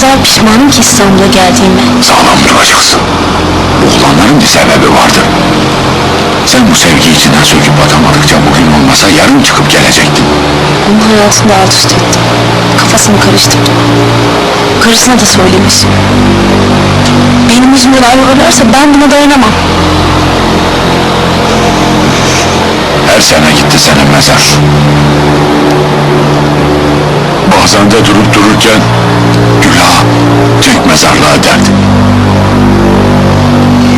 kadar pişmanım ki İstanbul'a geldiğime. Sağlam duracaksın. Oğlanların bir sebebi vardı. Sen bu sevgi içinden söküp atamadıkça bugün olmasa yarın çıkıp gelecektin. Onun hayatını alt üst ettim. Kafasını karıştırdım. Karısına da söylemiş. Benim yüzümden ayrılırlarsa ben buna dayanamam. Her sene gitti senin mezar. Bazen de durup dururken Gülah tek mezarlığa derdi.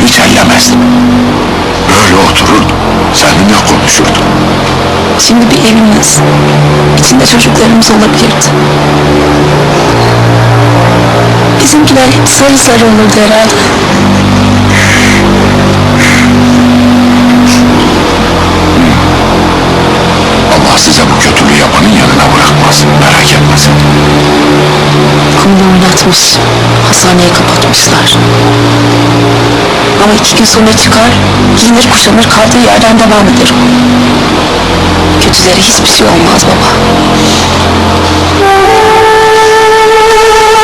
Hiç ellemezdi. Böyle otururdu. Seninle konuşurdu. Şimdi bir evimiz, içinde çocuklarımız olabilirdi. Bizimkiler sarı sarı olurdu herhalde. Oynatmış, hastaneye kapatmışlar. Ama iki gün sonra çıkar, giyinir kuşanır kaldığı yerden devam eder. Kötülere hiçbir şey olmaz baba.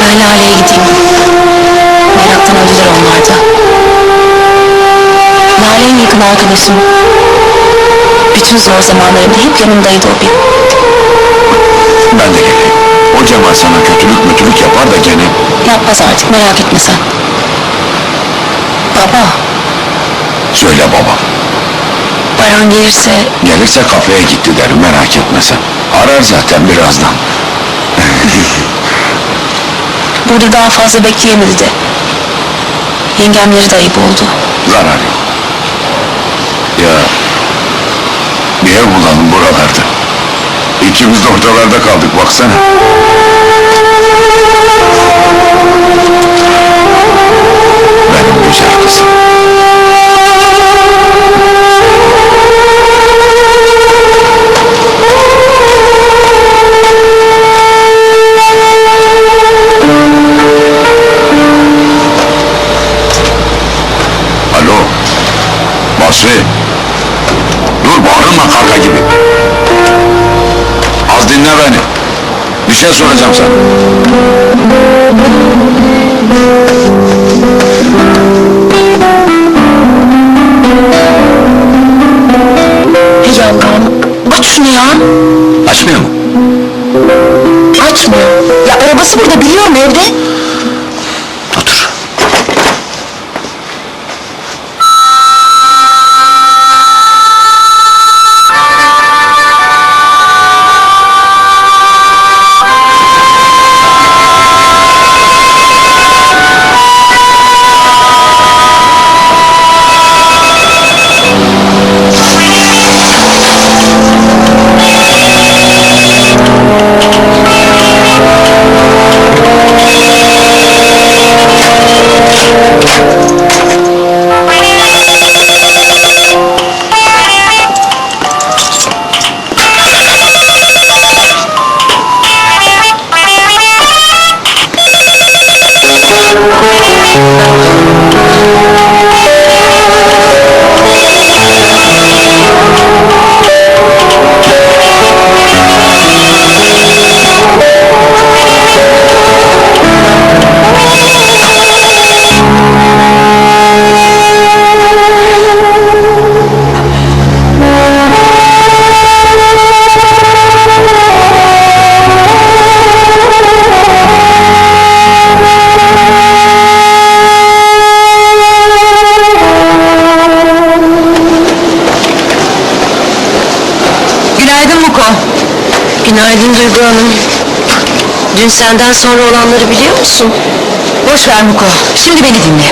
Ben Lale'ye gideyim. Meraktan öldüler onlar da. Lale yakın arkadaşım. Bütün zor zamanlarımda hep yanımdaydı o benim. Ben de geleyim. Cemal sana kötülük mütülük yapar da gene Yapmaz artık merak etme sen. Baba, söyle baba. Baran gelirse Gelirse kafeye gitti derim merak etme sen. Arar zaten birazdan. burada daha fazla bekleyemedi de. Yengemleri de ayıp oldu. Zarar yok. Ya bir ev bulalım buralarda. İkimiz de ortalarda kaldık baksana. Benim güzel kızım. Dinle beni. Bir şey soracağım sana. Hey Allah'ım, aç şunu ya. Açmıyor mu? Açmıyor. Ya arabası burada Dün senden sonra olanları biliyor musun? Boş ver Muko. Şimdi beni dinle.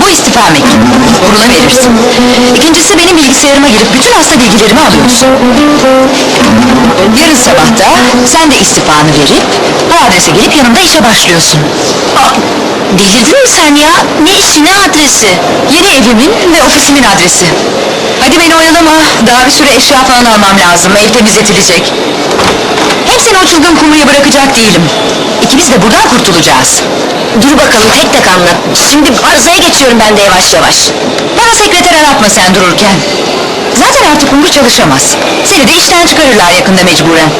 Bu istifa mektubu. Uğruna verirsin. İkincisi benim bilgisayarıma girip bütün hasta bilgilerimi alıyorsun. Yarın sabah da sen de istifanı verip bu adrese gelip yanımda işe başlıyorsun. Aa, delirdin mi sen ya? Ne işi ne adresi? Yeni evimin ve ofisimin adresi. Hadi beni oyalama. Daha bir sürü eşya falan almam lazım. Ev temizletilecek. Hem seni o çılgın kumruya bırakacak değilim. İkimiz de buradan kurtulacağız. Dur bakalım tek tek anlat. Şimdi arızaya geçiyorum ben de yavaş yavaş. Bana sekreter aratma sen dururken. Zaten artık Umur çalışamaz. Seni de işten çıkarırlar yakında mecburen.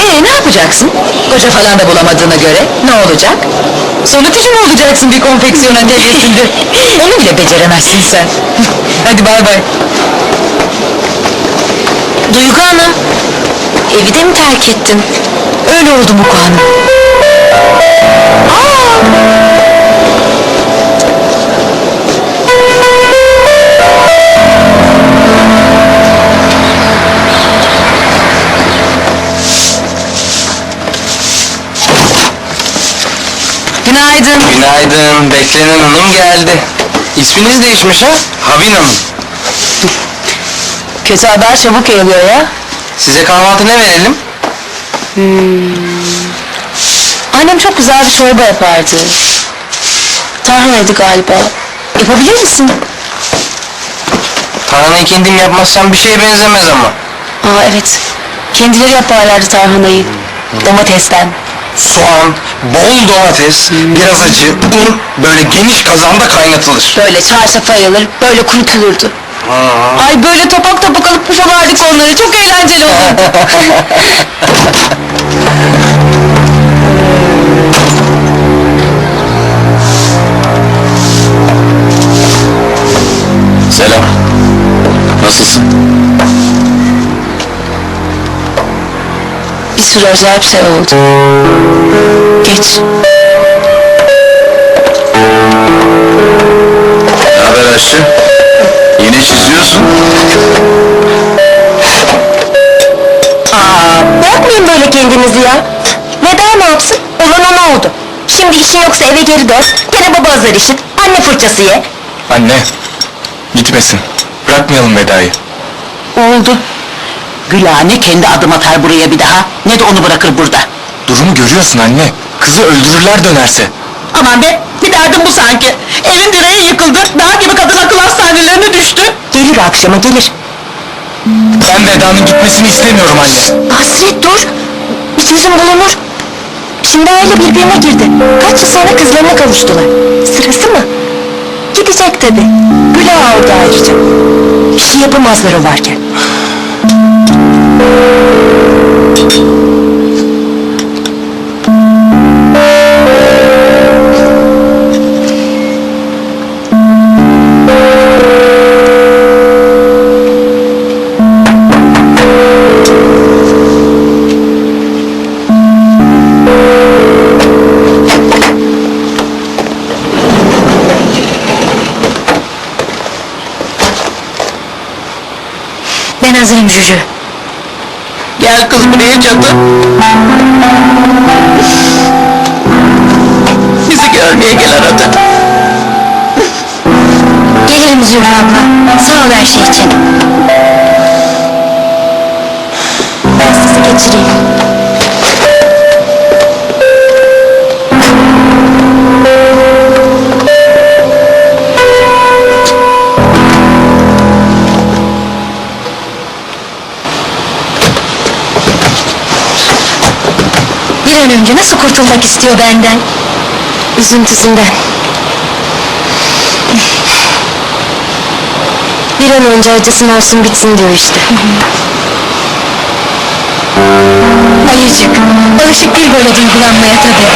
Ee ne yapacaksın? Koca falan da bulamadığına göre ne olacak? Sonutici mi olacaksın bir konfeksiyon atölyesinde? Onu bile beceremezsin sen. Hadi bay bay. Duygu Hanım, evi de mi terk ettin? Öyle oldu Muko Hanım. Günaydın. Günaydın, beklenen hanım geldi. İsminiz değişmiş ha? Havin Hanım. Kötü haber çabuk yayılıyor ya. Size kahvaltı ne verelim? Annem çok güzel bir çorba yapardı. Tarhanaydı galiba. Yapabilir misin? Tarhanayı kendim yapmazsam bir şeye benzemez ama. Aa evet. Kendileri yaparlardı tarhanayı. Domatesten. Soğan, bol domates, biraz acı, un böyle geniş kazanda kaynatılır. Böyle çarşafa yayılır, böyle kurutulurdu. Ay böyle topak topak alıp pufalardık onları. Çok eğlenceli olurdu. Selam. Nasılsın? bir sürü acayip şey oldu. Geç. Ne haber Aşçı? Çiziyorsun. Aa, bırakmayın böyle kendinizi ya. Veda ne yapsın? Olan ona oldu. Şimdi işin yoksa eve geri dön. Gene baba azar işit. Anne fırçası ye. Anne, gitmesin. Bırakmayalım Veda'yı. Oldu. Gülhane kendi adım atar buraya bir daha. Ne de onu bırakır burada. Durumu görüyorsun anne. Kızı öldürürler dönerse. Aman be, bir derdim bu sanki. Gelir akşama gelir. Ben Veda'nın gitmesini istemiyorum anne. Hasret dur, bir çözüm bulunur. Şimdi aile birbirine girdi. Kaç yıl sonra kızlarına kavuştular. Sırası mı? Gidecek tabi. Gülah orada ayrıca. Bir şey yapamazlar o varken. Hazırım Cücü. Gel kız buraya çatı. Bizi görmeye gel arada. Gelirim Zühre abla. Sağ ol her şey için. Önce nasıl kurtulmak istiyor benden? Üzüntüsünden. Bir an önce acısın olsun bitsin diyor işte. Ayıcık, alışık değil böyle duygulanmaya tabii.